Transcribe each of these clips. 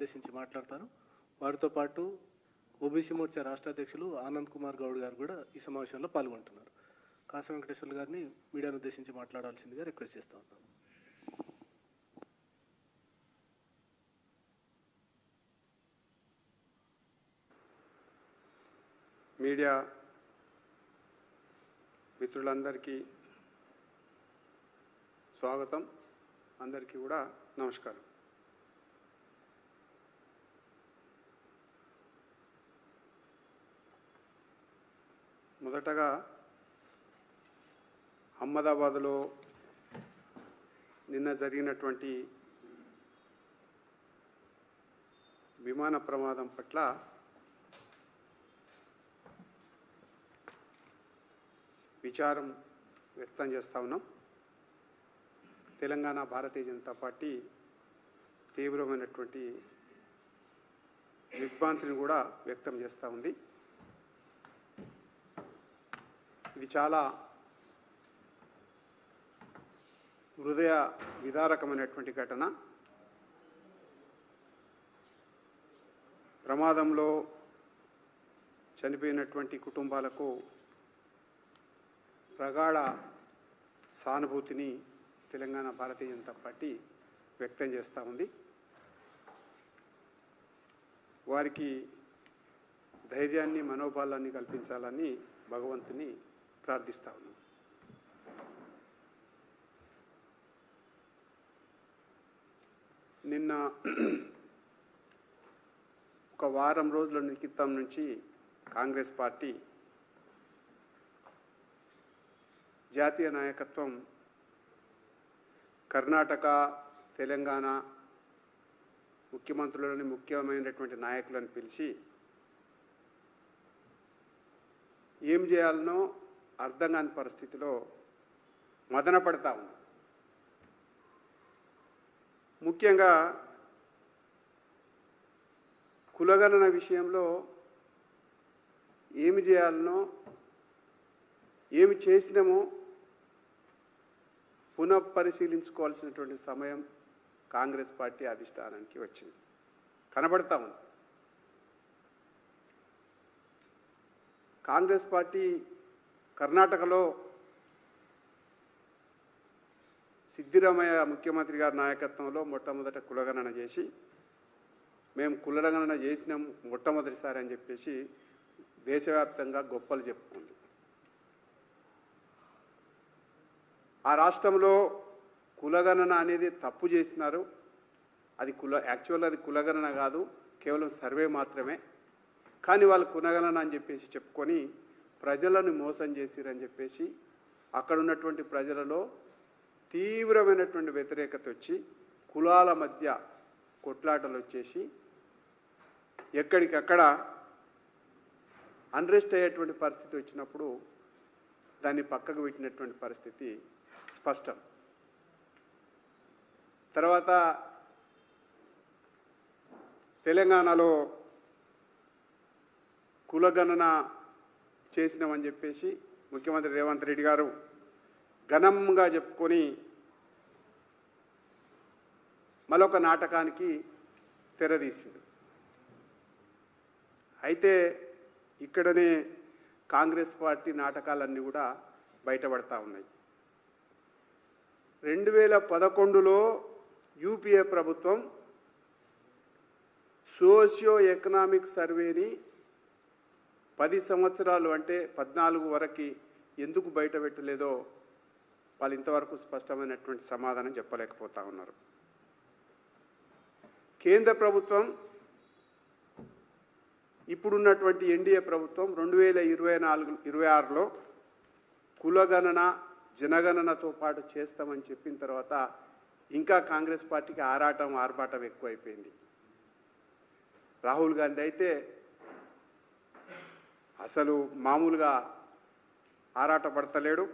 ఉద్దేశించి మాట్లాడతారు వారితో పాటు ఓబీసీ మోర్చా రాష్ట్ర అధ్యక్షులు ఆనంద్ కుమార్ గౌడ్ గారు కూడా ఈ సమావేశంలో పాల్గొంటున్నారు. కాసం వెంకటేశ్వర్లు గారిని మీడియాను ఉద్దేశించి మాట్లాడాల్సిందిగా రిక్వెస్ట్ చేస్తా ఉన్నాను. మీడియా మిత్రులందరికీ స్వాగతం. అందరికీ కూడా నమస్కారం. మొదటగా అహ్మదాబాద్లో నిన్న జరిగినటువంటి విమాన ప్రమాదం పట్ల విచారం వ్యక్తం చేస్తా ఉన్నాం. తెలంగాణ భారతీయ జనతా పార్టీ తీవ్రమైనటువంటి దిగ్భ్రాంతిని కూడా వ్యక్తం చేస్తూ ఉంది. ఇది చాలా హృదయ విదారకమైనటువంటి ఘటన. ప్రమాదంలో చనిపోయినటువంటి కుటుంబాలకు ప్రగాఢ సానుభూతిని తెలంగాణ భారతీయ జనతా పార్టీ వ్యక్తం చేస్తూ ఉంది. వారికి ధైర్యాన్ని మనోబలాన్ని కల్పించాలని భగవంతుని ప్రార్థిస్తా ఉన్నాం నిన్న ఒక వారం రోజుల క్రితం నుంచి కాంగ్రెస్ పార్టీ జాతీయ నాయకత్వం కర్ణాటక తెలంగాణ ముఖ్యమంత్రులని ముఖ్యమైనటువంటి నాయకులను పిలిచి ఏం చేయాలనో అర్థం కాని పరిస్థితిలో మదన పడతా ఉంది. ముఖ్యంగా కులగణన విషయంలో ఏమి చేయాలనో ఏమి చేసినామో పునఃపరిశీలించుకోవాల్సినటువంటి సమయం కాంగ్రెస్ పార్టీ అధిష్టానానికి వచ్చింది. కనబడతా ఉంది. కాంగ్రెస్ పార్టీ కర్ణాటకలో సిద్ధిరామయ్య ముఖ్యమంత్రి గారి నాయకత్వంలో మొట్టమొదట కులగణన చేసి మేము కులగణన చేసినాం మొట్టమొదటిసారి అని చెప్పేసి దేశవ్యాప్తంగా గొప్పలు చెప్పుకుంది. ఆ రాష్ట్రంలో కులగణన అనేది తప్పు చేసినారు. అది కుల యాక్చువల్ అది కులగణన కాదు కేవలం సర్వే మాత్రమే. కానీ వాళ్ళు కులగణన అని చెప్పేసి చెప్పుకొని ప్రజలను మోసం చేసిరని చెప్పేసి అక్కడ ఉన్నటువంటి ప్రజలలో తీవ్రమైనటువంటి వ్యతిరేకత వచ్చి కులాల మధ్య కొట్లాటలు వచ్చేసి ఎక్కడికక్కడ అన్రెస్ట్ అయ్యేటువంటి పరిస్థితి వచ్చినప్పుడు దాన్ని పక్కకు పెట్టినటువంటి పరిస్థితి స్పష్టం. తర్వాత తెలంగాణలో కులగణన చేసినామని చెప్పేసి ముఖ్యమంత్రి రేవంత్ రెడ్డి గారు ఘనంగా చెప్పుకొని మరొక నాటకానికి తెరదీసిండు అయితే ఇక్కడనే కాంగ్రెస్ పార్టీ నాటకాలన్నీ కూడా బయటపడతా ఉన్నాయి. రెండు వేల పదకొండులో యూపీఏ ప్రభుత్వం సోషియో ఎకనామిక్ సర్వేని పది సంవత్సరాలు అంటే పద్నాలుగు వరకు ఎందుకు బయట పెట్టలేదో వాళ్ళు ఇంతవరకు స్పష్టమైనటువంటి సమాధానం చెప్పలేకపోతా ఉన్నారు. కేంద్ర ప్రభుత్వం ఇప్పుడున్నటువంటి ఎన్డీఏ ప్రభుత్వం రెండు వేల ఇరవై నాలుగు ఇరవై ఆరులో కులగణన జనగణనతో పాటు చేస్తామని చెప్పిన తర్వాత ఇంకా కాంగ్రెస్ పార్టీకి ఆరాటం ఆర్భాటం ఎక్కువైపోయింది. రాహుల్ గాంధీ అయితే అసలు మామూలుగా ఆరాట పడతలేడు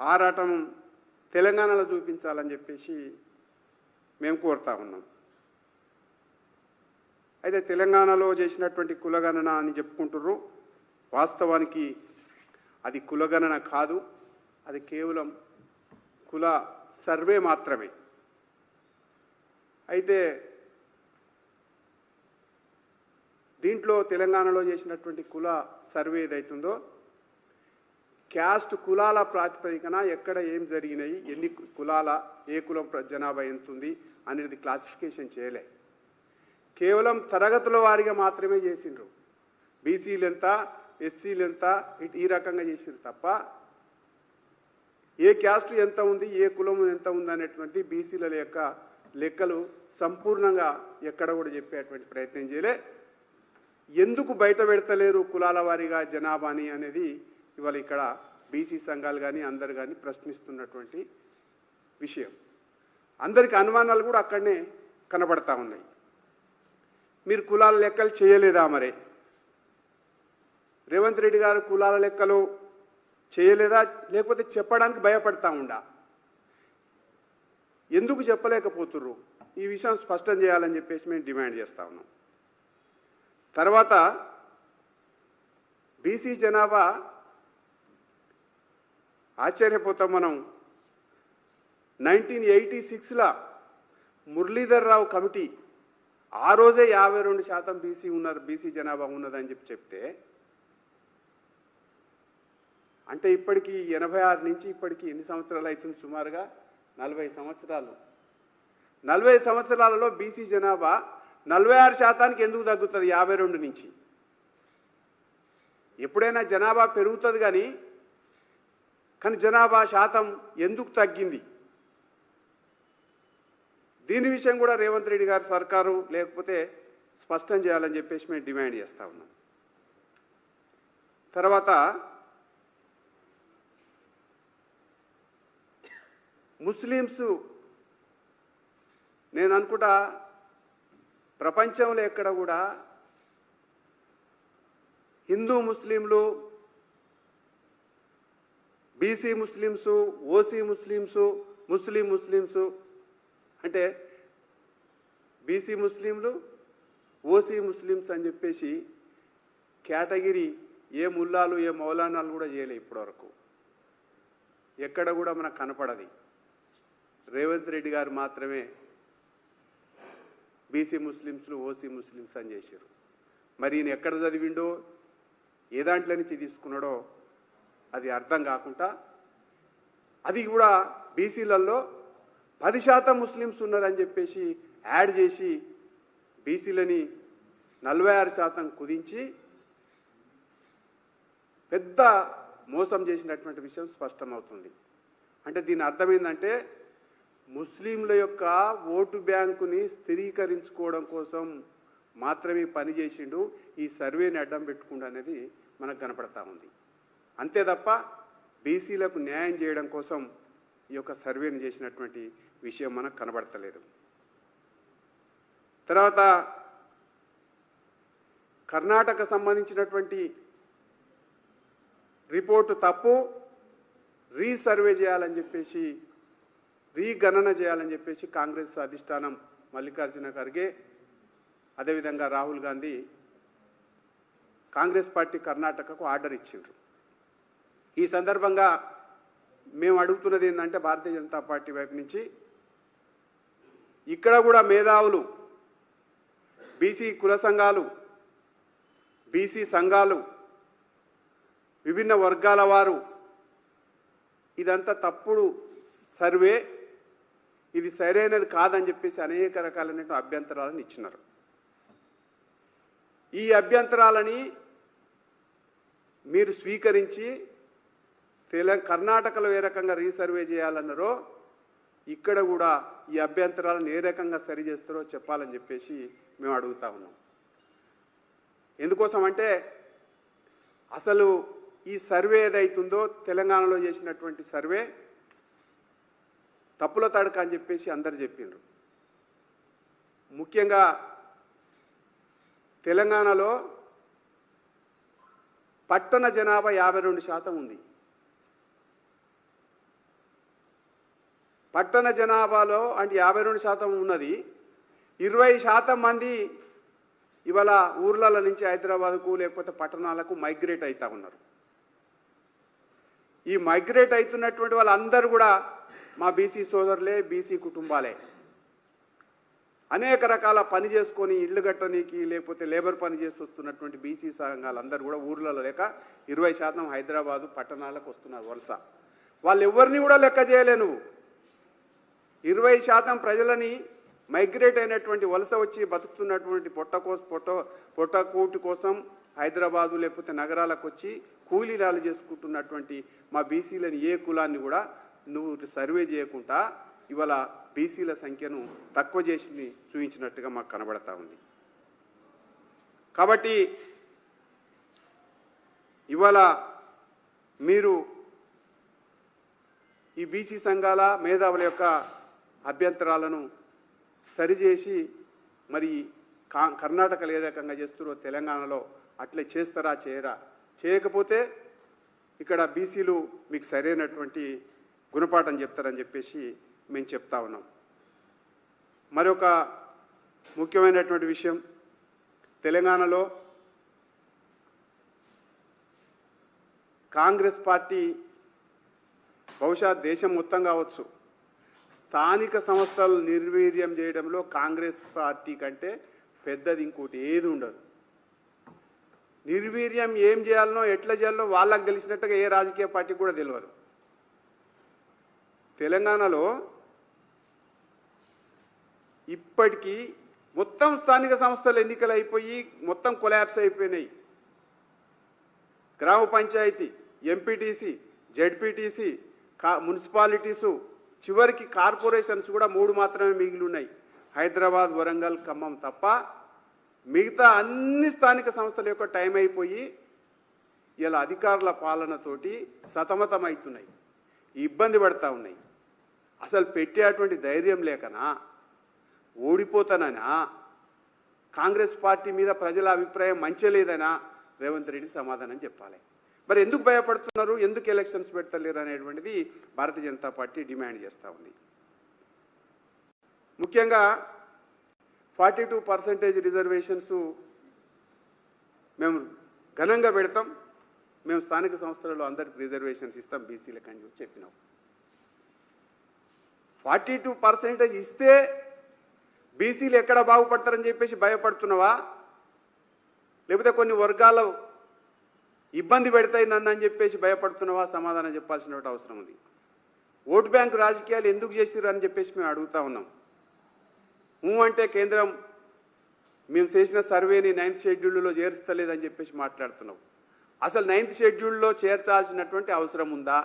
ఆరాటం తెలంగాణలో చూపించాలని చెప్పేసి మేము కోరుతా ఉన్నాం. అయితే తెలంగాణలో చేసినటువంటి కులగణన అని చెప్పుకుంటుర్రు. వాస్తవానికి అది కులగణన కాదు. అది కేవలం కుల సర్వే మాత్రమే. అయితే దీంట్లో తెలంగాణలో చేసినటువంటి కుల సర్వే ఏదైతుందో క్యాస్ట్ కులాల ప్రాతిపదికన ఎక్కడ ఏం జరిగినాయి ఎన్ని కులాల ఏ కులం ప్ర- జనాభా ఎంత ఉంది అనేది క్లాసిఫికేషన్ చేయలే. కేవలం తరగతుల వారిగా మాత్రమే చేసిండ్రు. బీసీలు ఎంత ఎస్సీలు ఎంత ఈ రకంగా చేసిండ్రు తప్ప ఏ క్యాస్ట్ ఎంత ఉంది ఏ కులం ఎంత ఉంది అనేటువంటి బీసీల యొక్క లెక్కలు సంపూర్ణంగా ఎక్కడ కూడా చెప్పేటువంటి ప్రయత్నం చేయలే. ఎందుకు బయట పెడతలేరు కులాల వారీగా జనాభాని అనేది ఇవాళ ఇక్కడ బీసీ సంఘాలు కానీ అందరు కానీ ప్రశ్నిస్తున్నటువంటి విషయం. అందరికి అనుమానాలు కూడా అక్కడనే కనబడతా ఉన్నాయి. మీరు కులాల లెక్కలు చేయలేదా మరి? రేవంత్ రెడ్డి గారు కులాల లెక్కలు చేయలేదా? లేకపోతే చెప్పడానికి భయపడతా ఉండా? ఎందుకు చెప్పలేకపోతుర్రు? ఈ విషయం స్పష్టం చేయాలని చెప్పేసి మేము డిమాండ్ చేస్తా ఉన్నాం. తర్వాత బీసీ జనాభా ఆశ్చర్యపోతాం మనం. నైన్టీన్ ఎయిటీ సిక్స్లో మురళీధర్ రావు కమిటీ ఆ రోజే యాభై రెండు శాతం బీసీ ఉన్నారు బీసీ జనాభా ఉన్నదని చెప్పి చెప్తే అంటే ఇప్పటికి ఎనభై ఆరు నుంచి ఇప్పటికి ఎన్ని సంవత్సరాలు అవుతుంది సుమారుగా? నలభై సంవత్సరాలు. నలభై సంవత్సరాలలో బీసీ జనాభా నలభై ఆరు శాతానికి ఎందుకు తగ్గుతుంది? యాభై రెండు నుంచి. ఎప్పుడైనా జనాభా పెరుగుతుంది కానీ కానీ జనాభా శాతం ఎందుకు తగ్గింది? దీని విషయం కూడా రేవంత్ రెడ్డి గారి సర్కారు లేకపోతే స్పష్టం చేయాలని చెప్పేసి మేము డిమాండ్ చేస్తా ఉన్నాం. తర్వాత ముస్లిమ్స్ నేను అనుకుంటా ప్రపంచంలో ఎక్కడ కూడా హిందూ ముస్లింలు BC Muslims OC Muslims Muslim Muslims అంటే బీసీ ముస్లింలు ఓసీ ముస్లిమ్స్ అని చెప్పేసి కేటగిరీ ఏ ముల్లాలు ఏ మౌలానాలు కూడా చేయలే ఇప్పటివరకు. ఎక్కడ కూడా మనకు కనపడది. రేవంత్ రెడ్డి గారు మాత్రమే బీసీ ముస్లిమ్స్లు ఓసీ ముస్లిమ్స్ అని చేశారు. మరి ఈయన ఎక్కడ చదివిండో ఏ దాంట్లో నుంచి తీసుకున్నాడో అది అర్థం కాకుండా అది కూడా బీసీలలో పది శాతం ముస్లిమ్స్ ఉన్నారని చెప్పేసి యాడ్ చేసి బీసీలని నలభై ఆరు శాతం కుదించి పెద్ద మోసం చేసినటువంటి విషయం స్పష్టమవుతుంది. అంటే దీని అర్థం ఏంటంటే ముస్లింల యొక్క ఓటు బ్యాంకుని స్థిరీకరించుకోవడం కోసం మాత్రమే పని చేసిండు. ఈ సర్వేని అడ్డం పెట్టుకుండు అనేది మనకు కనపడతా ఉంది. అంతే తప్ప బీసీలకు న్యాయం చేయడం కోసం ఈ యొక్క సర్వేని చేసినటువంటి విషయం మనకు కనబడతలేదు. తర్వాత కర్ణాటక సంబంధించినటువంటి రిపోర్టు తప్పు రీసర్వే చేయాలని చెప్పేసి రీగణన చేయాలని చెప్పేసి కాంగ్రెస్ అధిష్టానం మల్లికార్జున ఖర్గే అదేవిధంగా రాహుల్ గాంధీ కాంగ్రెస్ పార్టీ కర్ణాటకకు ఆర్డర్ ఇచ్చిండ్రు. ఈ సందర్భంగా మేము అడుగుతున్నది ఏంటంటే భారతీయ జనతా పార్టీ వైపు నుంచి ఇక్కడ కూడా మేధావులు బీసీ కుల సంఘాలు బీసీ సంఘాలు విభిన్న వర్గాల వారు ఇదంతా తప్పుడు సర్వే ఇది సరైనది కాదని చెప్పేసి అనేక రకాలైన అభ్యంతరాలను ఇచ్చినారు. ఈ అభ్యంతరాలని మీరు స్వీకరించి తెలంగాణ కర్ణాటకలో ఏ రకంగా రీసర్వే చేయాలన్నారో ఇక్కడ కూడా ఈ అభ్యంతరాలను ఏ రకంగా సరి చేస్తారో చెప్పాలని చెప్పేసి మేము అడుగుతా ఉన్నాం. ఎందుకోసం అంటే అసలు ఈ సర్వే ఏదైతుందో తెలంగాణలో చేసినటువంటి సర్వే తప్పుల తడక అని చెప్పేసి అందరు చెప్పిండ్రు ముఖ్యంగా తెలంగాణలో పట్టణ జనాభా యాభై రెండు శాతం ఉంది. పట్టణ జనాభాలో అంటే యాభై రెండు శాతం ఉన్నది. ఇరవై శాతం మంది ఇవాళ ఊర్ల నుంచి హైదరాబాద్కు లేకపోతే పట్టణాలకు మైగ్రేట్ అవుతా ఉన్నారు. ఈ మైగ్రేట్ అవుతున్నటువంటి వాళ్ళందరూ కూడా మా బీసీ సోదరులే బీసీ కుటుంబాలే. అనేక రకాల పని చేసుకొని ఇళ్ళు కట్టనీకి లేకపోతే లేబర్ పని చేసి వస్తున్నటువంటి బీసీ సంఘాలందరూ కూడా ఊర్లలో లేక ఇరవై శాతం హైదరాబాదు పట్టణాలకు వస్తున్నారు వలస. వాళ్ళు ఎవరిని కూడా లెక్క చేయలే నువ్వు. ఇరవై శాతం ప్రజలని మైగ్రేట్ అయినటువంటి వలస వచ్చి బతుకుతున్నటువంటి పొట్ట కోసం పొట్ట పొట్టకూటి కోసం హైదరాబాదు లేకపోతే నగరాలకు వచ్చి కూలీరాలు చేసుకుంటున్నటువంటి మా బీసీలని ఏ కులాన్ని కూడా నువ్వు సర్వే చేయకుండా ఇవాళ బీసీల సంఖ్యను తక్కువ చేసింది చూపించినట్టుగా మాకు కనబడతా ఉంది. కాబట్టి ఇవాళ మీరు ఈ బీసీ సంఘాల మేధావుల యొక్క అభ్యంతరాలను సరిచేసి మరి కా కర్ణాటకలు ఏ రకంగా చేస్తారో తెలంగాణలో అట్లే చేస్తారా చేయరా? చేయకపోతే ఇక్కడ బీసీలు మీకు సరైనటువంటి గుణపాఠం చెప్తారని చెప్పేసి మేము చెప్తా ఉన్నాం. మరొక ముఖ్యమైనటువంటి విషయం తెలంగాణలో కాంగ్రెస్ పార్టీ బహుశా దేశం మొత్తం కావచ్చు స్థానిక సంస్థలు నిర్వీర్యం చేయడంలో కాంగ్రెస్ పార్టీ కంటే పెద్దది ఇంకోటి ఏది ఉండదు. నిర్వీర్యం ఏం చేయాలనో ఎట్లా చేయాలనో వాళ్ళకి తెలిసినట్టుగా ఏ రాజకీయ పార్టీ కూడా తెలియదు తెలంగాణలో ఇప్పటికీ మొత్తం స్థానిక సంస్థలు ఎన్నికలు అయిపోయి మొత్తం కొలాబ్స్ అయిపోయినాయి. గ్రామ పంచాయతీ ఎంపీటీసీ జెడ్పీటీసీ కా మున్సిపాలిటీసు చివరికి కార్పొరేషన్స్ కూడా మూడు మాత్రమే మిగిలి ఉన్నాయి హైదరాబాద్ వరంగల్ ఖమ్మం తప్ప మిగతా అన్ని స్థానిక సంస్థల యొక్క టైం అయిపోయి ఇలా అధికారుల పాలనతోటి సతమతమవుతున్నాయి. ఇబ్బంది పడతా ఉన్నాయి. అసలు పెట్టేటువంటి ధైర్యం లేకనా? ఓడిపోతాననా? కాంగ్రెస్ పార్టీ మీద ప్రజల అభిప్రాయం మంచి లేదనా? రేవంత్ రెడ్డి సమాధానం చెప్పాలి. మరి ఎందుకు భయపడుతున్నారు? ఎందుకు ఎలక్షన్స్ పెడతలేరు అనేటువంటిది భారతీయ జనతా పార్టీ డిమాండ్ చేస్తూ ఉంది. ముఖ్యంగా ఫార్టీ టూ పర్సెంటేజ్ రిజర్వేషన్స్ మేము ఘనంగా పెడతాం. మేము స్థానిక సంస్థలలో అందరికి రిజర్వేషన్స్ ఇస్తాం బీసీలకు అని చెప్పి చెప్పినాం. ఫార్టీ టూ పర్సెంటేజ్ ఇస్తే బీసీలు ఎక్కడ బాగుపడతారని చెప్పేసి భయపడుతున్నావా? లేకపోతే కొన్ని వర్గాల ఇబ్బంది పెడతాయి నన్ను అని చెప్పేసి భయపడుతున్నావా? సమాధానం చెప్పాల్సిన అవసరం ఉంది. ఓటు బ్యాంకు రాజకీయాలు ఎందుకు చేసిర్రు అని చెప్పేసి మేము అడుగుతా ఉన్నాం. ఊ అంటే కేంద్రం మేము చేసిన సర్వేని నైన్త్ షెడ్యూల్లో చేర్చలేదని చెప్పేసి మాట్లాడుతున్నాం. అసలు నైన్త్ షెడ్యూల్లో చేర్చాల్సినటువంటి అవసరం ఉందా?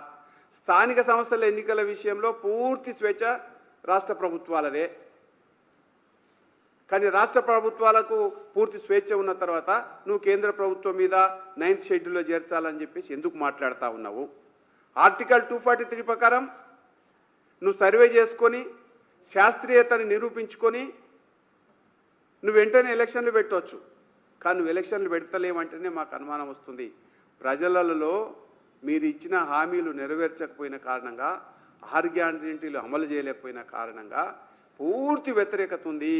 స్థానిక సంస్థల ఎన్నికల విషయంలో పూర్తి స్వేచ్ఛ రాష్ట్ర ప్రభుత్వాలదే. కానీ రాష్ట్ర ప్రభుత్వాలకు పూర్తి స్వేచ్ఛ ఉన్న తర్వాత నువ్వు కేంద్ర ప్రభుత్వం మీద నైన్త్ షెడ్యూల్లో చేర్చాలని చెప్పేసి ఎందుకు మాట్లాడుతూ ఉన్నావు? ఆర్టికల్ టూ ఫార్టీ త్రీ ప్రకారం నువ్వు సర్వే చేసుకొని శాస్త్రీయతని నిరూపించుకొని నువ్వు వెంటనే ఎలక్షన్లు పెట్టవచ్చు కానీ నువ్వు ఎలక్షన్లు పెడతలేమంటేనే మాకు అనుమానం వస్తుంది. ప్రజలలో మీరు ఇచ్చిన హామీలు నెరవేర్చకపోయిన కారణంగా ఆరు గ్యారంటీలు అమలు చేయలేకపోయిన కారణంగా పూర్తి వ్యతిరేకత ఉంది.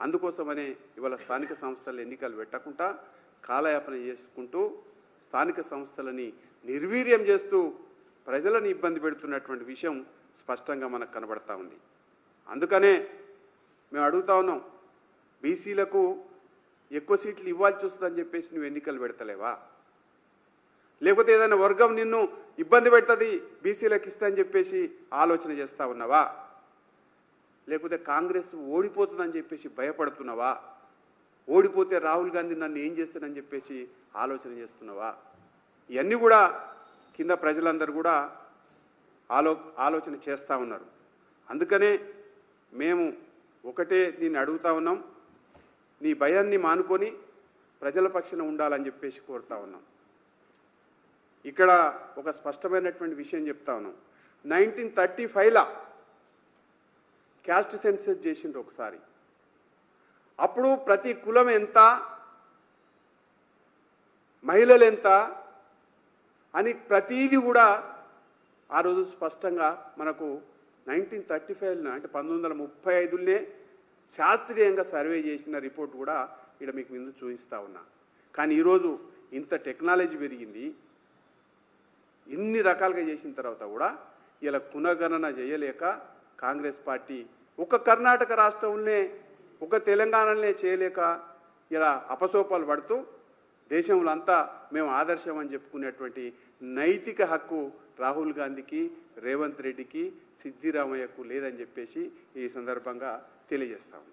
అందుకోసమనే ఇవాళ స్థానిక సంస్థల ఎన్నికలు పెట్టకుండా కాలయాపన చేసుకుంటూ స్థానిక సంస్థలని నిర్వీర్యం చేస్తూ ప్రజలను ఇబ్బంది పెడుతున్నటువంటి విషయం స్పష్టంగా మనకు కనబడతా ఉంది. అందుకనే మేము అడుగుతా ఉన్నాం బీసీలకు ఎక్కువ సీట్లు ఇవ్వాల్సి వస్తుందని చెప్పేసి నువ్వు ఎన్నికలు పెడతలేవా? లేకపోతే ఏదైనా వర్గం నిన్ను ఇబ్బంది పెడుతుంది బీసీలకు ఇస్తా అని చెప్పేసి ఆలోచన చేస్తా ఉన్నావా? లేకపోతే కాంగ్రెస్ ఓడిపోతుందని చెప్పేసి భయపడుతున్నావా? ఓడిపోతే రాహుల్ గాంధీ నన్ను ఏం చేస్తానని చెప్పేసి ఆలోచన చేస్తున్నావా? ఇవన్నీ కూడా కింద ప్రజలందరూ కూడా ఆలో ఆలోచన చేస్తూ ఉన్నారు. అందుకనే మేము ఒకటే నేను అడుగుతా ఉన్నాం. నీ భయాన్ని మానుకొని ప్రజల పక్షన ఉండాలని చెప్పేసి కోరుతా ఉన్నాం. ఇక్కడ ఒక స్పష్టమైనటువంటి విషయం చెప్తా నైన్టీన్ థర్టీ ఫైవ్లో క్యాస్ట్ సెన్సెస్ చేసిండ్రు ఒకసారి. అప్పుడు ప్రతి కులం ఎంత మహిళలు ఎంత అని ప్రతీది కూడా ఆ రోజు స్పష్టంగా మనకు నైన్టీన్ థర్టీ ఫైవ్న అంటే పంతొమ్మిది వందల ముప్పై ఐదులనే శాస్త్రీయంగా సర్వే చేసిన రిపోర్ట్ కూడా ఇక్కడ మీకు ముందు చూపిస్తా ఉన్నా. కానీ ఈరోజు ఇంత టెక్నాలజీ పెరిగింది ఇన్ని రకాలుగా చేసిన తర్వాత కూడా ఇలా పునర్గణన చేయలేక కాంగ్రెస్ పార్టీ ఒక కర్ణాటక రాష్ట్రంలోనే ఒక తెలంగాణలోనే చేయలేక ఇలా అపసోపాలు పడుతూ దేశంలో అంతా మేము ఆదర్శం అని చెప్పుకునేటువంటి నైతిక హక్కు రాహుల్ గాంధీకి రేవంత్ రెడ్డికి సిద్ధిరామయ్యకు లేదని చెప్పేసి ఈ సందర్భంగా తెలియజేస్తాము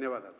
ధన్యవాదాలు